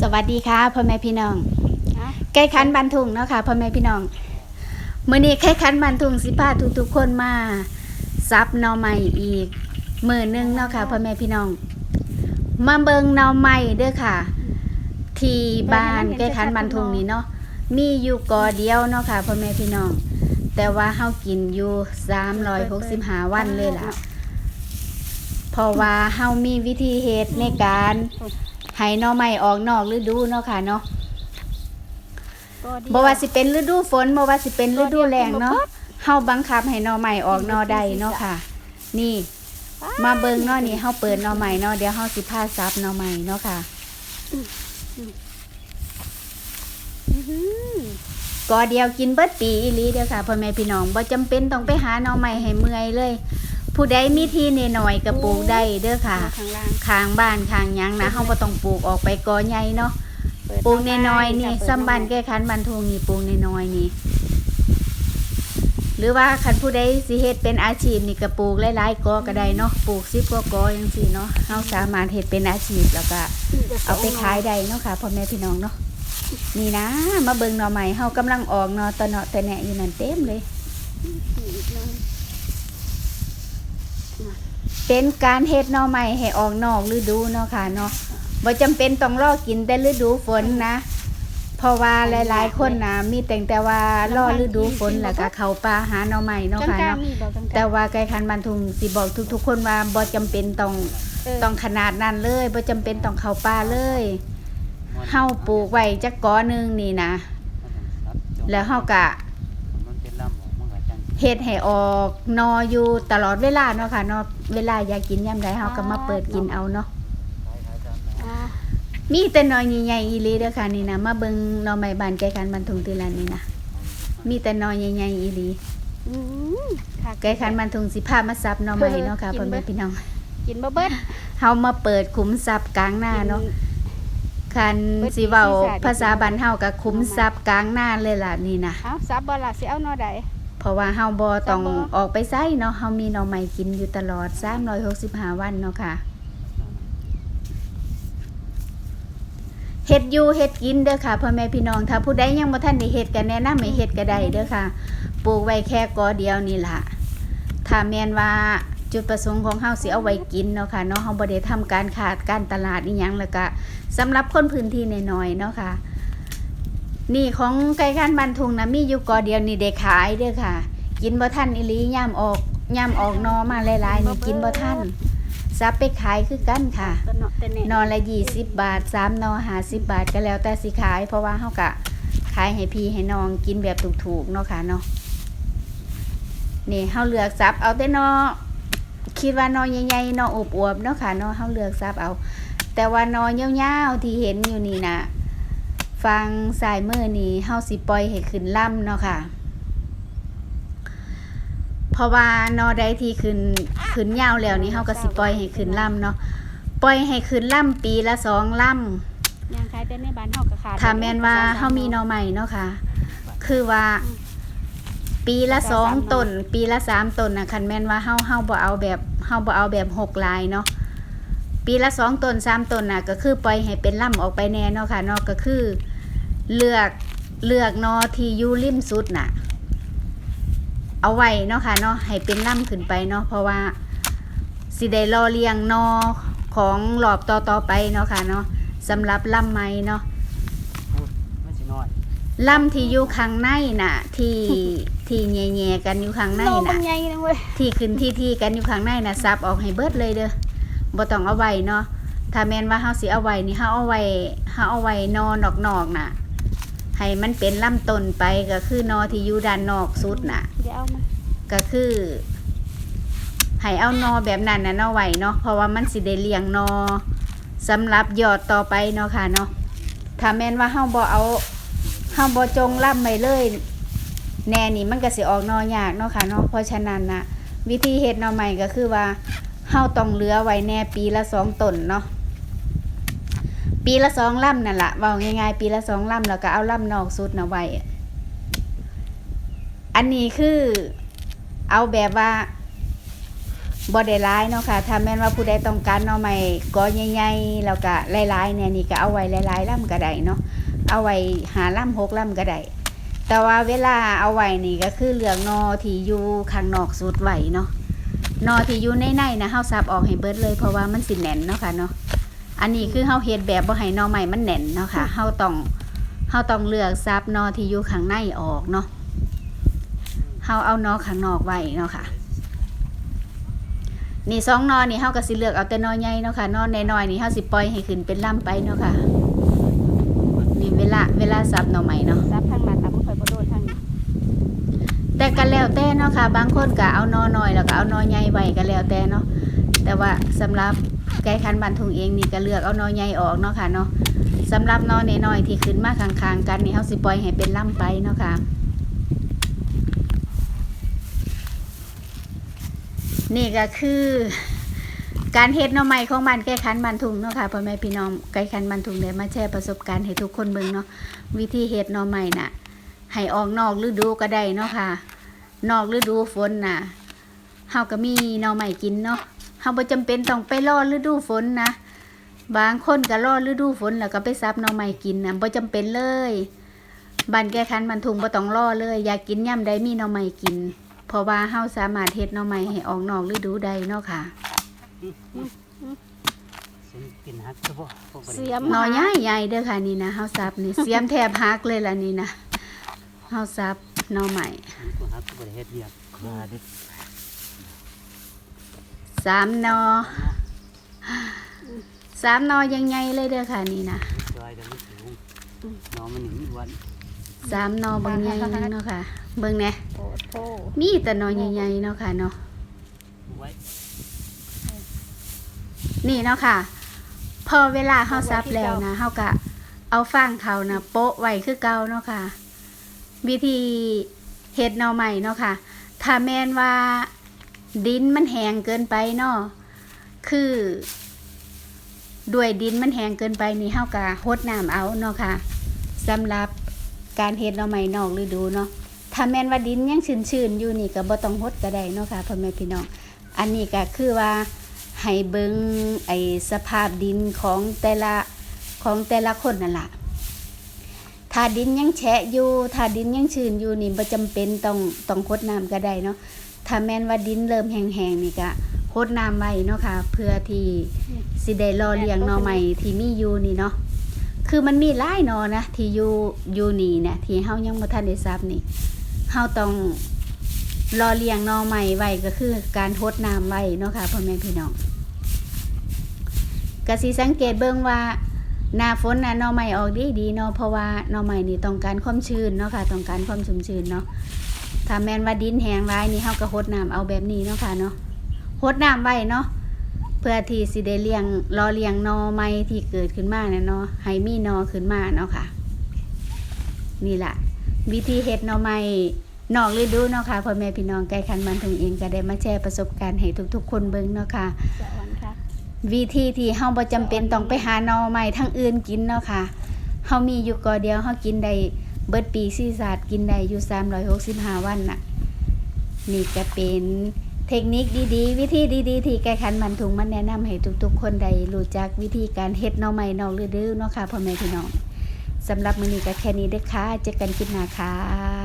สวัสดีค่ะพ่อแม่พี่น้องฮะใกล้คันบันทุงเนาะค่ะพ่อแม่พี่น้องมื้อนี้ใกล้คันบันทุงสิพาทุกๆคนมาซับหน่อใหม่อีกมื้อหนึงเนาะค่ะพ่อแม่พี่น้อง มาเบิงหน่อใหม่เด้อค่ะ ที่บ้านใกล้คันบันทุงนี้เนาะมีอยู่กอเดียวเนาะค่ะพ่อแม่พี่น้อง แต่ว่าเฮากินอยู่365วันเลยล่ะเพราะว่าเฮามีวิธีเฮ็ดในการ ให้หน่อใหม่ออกนอกฤดูเนาะค่ะเนาะบ่ว่าสิเป็นฤดูฝนบ่ว่าสิเป็นฤดูแล้งเนาะเฮาบังคับให้หน่อใหม่ออกหน่อใดเนาะค่ะ นี่ มาเบิ่งเนาะนี่เฮาเปิดหน่อใหม่เนาะเดี๋ยวเฮาสิพาซับหน่อใหม่เนาะค่ะอื้อหือก็เดียวกินเบิดปีอีหลีเด้อค่ะพ่อแม่พี่น้องบ่จำเป็นต้องไปหาหน่อใหม่ให้เมื่อยเลย ผู้ใดมีที่น้อยๆก็ปลูกได้เด้อค่ะ ข้างล่าง ข้างบ้านข้างหยังนะเฮาบ่ต้องปลูกออกไปกอใหญ่เนาะเดปลูกน้อยๆนี่จ้ะเปิดซ้ำบ้านแก้คันบ้านทุ่งนี่ปลูกน้อยๆนี่ หรือว่าคันผู้ใดสิเฮ็ดเป็นอาชีพนี่ก็ปลูกหลายๆกอก็ได้เนาะปลูก10กว่ากอจังซี่เนาะเฮาสามารถเฮ็ดเป็นอาชีพแล้วก็ เอาไปขายได้เนาะค่ะพ่อแม่พี่น้องเนาะนี่นะ มาเบิ่งหน่อใหม่เฮากำลังออกเนาะตะเนาะตะแหนะอยู่นั่นเต็มเลย เป็นการเฮ็ดหน่อใหม่ให้ออกนอกฤดูเนาะค่ะเนาะบ่จำเป็นต้องรอกินแต่ฤดูฝนนะ เพราะว่าหลายๆ คนนะมีแต่งแต่ว่ารอฤดูฝนแล้วก็เข้าป่าหาหน่อใหม่เนาะกลางค่ะกลางเนาะมีบอกกลางๆแต่ว่าไก่คันบันทุงสิบอกทุก ๆ คนว่าบ่จำเป็นต้องเออต้องขนาดนั้นเลยบ่จำเป็นต้องเข้าป่าเลยเฮาปลูกไว้จักกอหนึงนี่นะ แล้วเฮาก็ เฮ็ดให้ออกนออยู่ตลอดเวลาเนาะค่ะเนาะเวลาอยากกินยามใดเฮาก็มาเปิดกินเอาเนาะอ่ามีแต่หนอใหญ่ๆอีหลีเด้อค่ะนี่นะมาเบิ่งหนอไม้บานแก่กันบันทุงติลานนี่นะมีแต่หนอใหญ่ๆอีหลีอืมค่ะแก่คันบันทุงสิพามาซับหนอไม้เนาะค่ะพ่อแม่พี่น้อง กินบ่เบิด เฮามาเปิดขุมทรัพย์กลางหน้าเนาะคันสิเว้าภาษาบ้านเฮาก็ขุมทรัพย์กลางหน้าเลยล่ะนี่นะเอ้าซับบ่ล่ะสิเอาหน่อใด เพราะว่าเฮาบ่ต้องซับบ่ออกไปไสเนาะเฮามีหน่อไม้กินอยู่ตลอด 365 วันเนาะค่ะเฮ็ดอยู่เฮ็ดกินเด้อค่ะพ่อแม่พี่น้องถ้าผู้ใดยังบ่ทันได้เฮ็ดก็แนะนำให้เฮ็ดก็ได้เด้อค่ะ ปลูกไว้แค่กอเดียวนี่ล่ะถ้าแม่นว่าจุดประสงค์ของเฮาสิเอาไว้กินเนาะค่ะเนาะเฮาบ่ได้ทำการขาดการตลาดอีหยังแล้วก็สำหรับคนพื้นที่น้อยๆเนาะค่ะ นี่ของไก่คันบันทุงนะมีอยู่กอเดียวนี่ได้ขายเด้อค่ะ กินบ่ทันอีหลีย่ามออกย่ามออกหนอมาหลายๆนี่กินบ่ทันซับไปขายคือกันค่ะตะเนาะตะแหน่นอนละยี่สิบบาทสามนอหาสิบบาทก็แล้วแต่สิขาย เพราะว่าเขากะขายให้พี่ให้น้องกินแบบถูกๆเนาะค่ะเนาะนี่เขาเลือกซับเอาแต่นอคิดว่านอใหญ่ๆนออวบๆเนาะค่ะเนาะเขาเลือกซับเอา แต่ว่านอยาวๆที่เห็นอยู่นี่นะ ฟังสายมือนี่เฮาสิปล่อยให้ขึ้นล่ำเนาะค่ะ เพราะว่านอใดที่ขึ้นขึ้นยาวแล้วนี่เฮาก็สิปล่อยให้ขึ้นล่ำเนาะปล่อยให้ขึ้นล่ำปีละสองล่ำย่างขายแต่ในบ้านเฮาก็ขาดถ้าแม่นว่าเฮามีนอใหม่เนาะค่ะ คือว่า ปีละสองต้น ปีละสามต้นนะคันแม่นว่าเฮาเฮาบ่เอาแบบเฮาบ่เอาแบบหกลายเนาะ ปีละสองต้นสามต้นน่ะก็คือปล่อยให้เป็นล่ำออกไปแน่เนาะค่ะเนาะก็คือเลือกเลือกนอที่อยู่ริมสุดน่ะ เอาไว้เนาะค่ะเนาะให้เป็นล่ำขึ้นไปเนาะเพราะว่าสิได้รอเลี้ยงนอของหลอบต่อต่อๆไปเนาะค่ะเนาะสำหรับล่ำไม้เนาะไม่สิน้อยล่ำที่อยู่ข้างในน่ะ ที่ที่แง่ๆกันอยู่ข้างในโลมัน่ะ นใหญ่นะเว้ย ที่ขึ้นที่ที่กันอยู่ข้างในน่ะซับออกให้เบิดเลยเด้อ บ่ต้องเอาไว้เนาะถ้าแม่นว่าเฮาสิเอาไว้นี่เฮาเอาไว้เฮาเอาไว้นอนนอกๆน่ะให้มันเป็นลำต้นไปก็คือนอที่อยู่ด้านนอกสุดน่ะเดี๋ยวเอามาก็คือให้เอานอแบบนั้นนะเนาะไว้เนาะเพราะว่ามันสิได้เลี้ยงนอสำหรับยอดต่อไปเนาะค่ะเนาะถ้าแม่นว่าเฮาบ่เอาเฮาบ่จงล่ำไว้เลย แน่นี่มันก็สิออกนอยากเนาะค่ะเนาะเพราะฉะนั้นนะวิธีเฮ็ดหนอใหม่ก็คือว่า เฮาต้องเลือไว้แน่ปีละสองตนเนาะปีละสองลำนั่นละเว้าง่ายๆ ปีละสองลำแล้วก็เอาลำนอกสุดนะไว้ อันนี้คือเอาแบบว่าบ่ได้ร้ายเนาะค่ะ ถ้าแม่นว่าผู้ใดต้องการหน่อไม้กอใหญ่ๆแล้วก็หลายๆเนี่ยนี่ก็เอาไว้หลายๆลำก็ได้เนาะ เอาไว้หาลำหกลำก็ได้ แต่ว่าเวลาเอาไว้นี่ก็คือเหลือกหนอที่อยู่ข้างนอกสุดไว้เนาะ นอที่อยู่ในในนะเฮาสับออกให้เบิดเลยเพราะว่ามันสิแน่นเนาะค่ะเนาะอันนี้คือเฮาเฮ็ดแบบบ่ให้นอไม้มันแน่นเนาะค่ะเฮาต้องเฮาต้องเลือกซับนอที่อยู่ข้างในออกเนาะเฮาเอานอข้างนอกไว้เนาะค่ะ นี่สองนอนนี่เฮาก็สิเลือกเอาแต่นอใหญ่เนาะค่ะนอนน้อยๆนี่เฮาสิปล่อยให้ขึ้นเป็นลำไปเนาะค่ะนี่เวลาเวลาสับนอใหม่เนาะซับทางมาตามบ่ค่อยบ่โดนทางนี้ แต่ก็แล้วแต่เนาะค่ะ บางคนก็เอานอน้อยแล้วก็เอานอใหญ่ไว้ก็แล้วแต่เนาะ แต่ว่าสำหรับไก่คันบันทุงเองนี่ก็เลือกเอานอใหญ่ออกเนาะค่ะเนาะสำหรับนอน้อยๆที่ขึ้นมาข้างๆกันนี่เฮาสิปล่อยให้เป็นลำไปเนาะค่ะนี่ก็คือการเฮ็ดหน่อไม้ของบ้านแก้คันบันทุงเนาะค่ะพ่อแม่พี่น้องไก่คันบันทุงได้มาแชร์ประสบการณ์ให้ทุกคนเบิ่งเนาะวิธีเฮ็ดหน่อไม้น่ะให้ออกนอกฤดูก็ได้เนาะค่ะ นอกฤดูฝนน่ะเฮาก็มีหน่อไม้กินเนาะเฮาบ่จำเป็นต้องไปรอฤดูฝนนะบางคนก็รอฤดูฝนแล้วก็ไปซับหน่อไม้กินน่ะบ่จำเป็นเลยบ้านแก้คันบันทุงบ่ต้องรอเลย อยากกินย่ำใดมีหน่อไม้กิน เพราะว่าเฮาสามารถเฮ็ดหน่อไม้ให้ออกนอกฤดูใดเนาะค่ะเสียงกินฮักเฉพาะพวกเสียมหน่อใหญ่ใหญ่ๆเด้อค่ะนี่นะเฮาซับนี่เสียมแทบหักเลยล่ะนี่นะเฮาซับ หน่อไม้มันก็ฮักก็บ่ได้เฮ็ดเวียกมาเด็ดสามหนอสามหนอยังไงเลยเด้อค่ะนี่นะจอยเดี๋ยวมันสูงน้องมันหนึ่งวันสามหนอบางใหญ่เนาะค่ะ เบิ่งแหน่โอ้โธ่มีแต่หนอใหญ่ๆเนาะค่ะเนาะไว้นี่เนาะค่ะ พอเวลาเฮาซับแล้วนะเฮาก็เอาฟางเขานะโปะไว้คือเก่าเนาะค่ะ วิธีเฮ็ดหน่อใหม่เนาะค่ะ ถ้าแมนว่าดินมันแห้งเกินไปเนาะคือด้วยดินมันแห้งเกินไปนี่เฮาก็รดน้ำเอาเนาะค่ะสำหรับการเฮ็ดหน่อใหม่นอกฤดูเนาะถ้าแมนว่าดินยังชื้นๆอยู่นี่ก็บ่ต้องรดก็ได้เนาะค่ะพ่อแม่พี่น้อง อันนี้ก็คือว่าให้เบิงไอ้สภาพดินของแต่ละของแต่ละคนนั่นแหละ ถ้าดินยังแฉะอยู่ถ้าดินยังชื้นอยู่นี่บ่จำเป็นต้องต้องรดน้ำก็ได้เนาะถ้าแม่นว่าดินเริ่มแห้งๆนี่ก็รดน้ำไว้เนาะค่ะ เพื่อที่สิได้รอเลี้ยงหนอใหม่ที่มีอยู่นี่เนาะคือมันมีหลายนอนะที่อยู่อยู่นี่เนี่ยที่เฮายังบ่ทันได้ทราบนี่เฮาต้องรอเลี้ยงนอใหม่ไว้ก็คือการทดน้ำไว้เนาะค่ะพ่อแม่พี่น้องก็สิสังเกตเบิ่งว่า หน้าฝนน่ะหนอใหม่ออกดีดีเนาะเพราะว่าหนอใหม่นี่ต้องการความชื้นเนาะค่ะต้องการความชุ่มชื้นเนาะถ้าแมนว่าดินแห้งร้ายนี่เฮาก็รดน้ำเอาแบบนี้เนาะค่ะเนาะรดน้ำไว้เนาะเพื่อที่สิได้เลี้ยงรอเลี้ยงนอไม้ที่เกิดขึ้นมาเนี่ยเนาะให้มีนอขึ้นมาเนาะค่ะ นี่แหละวิธีเฮ็ดนอไม้นอกฤดูเนาะค่ะพ่อแม่พี่น้องไก่คันมันถึงเองก็ได้มาแชร์ประสบการณ์ให้ทุกๆ คนเบิ่งเนาะค่ะ วิธีที่เฮาบ่จำเป็นต้องไปหาหนอไม้ทั้งอื่นกินเนาะค่ะเฮามีอยู่กอเดียวเฮากินได้เบิดปีซีศาสตร์กินได้อยู่ 365 วันน่ะ นี่ก็เป็นเทคนิคดีๆ วิธีดีๆ ที่แก้คันมันถุงมันแนะนำให้ทุกๆ คนได้รู้จักวิธีการเฮ็ดหน่อไม้นอกฤดูเนาะค่ะพ่อแม่พี่น้องสำหรับมื้อนี้ก็แค่นี้เด้อค่ะเจอกันคลิปหน้าค่ะ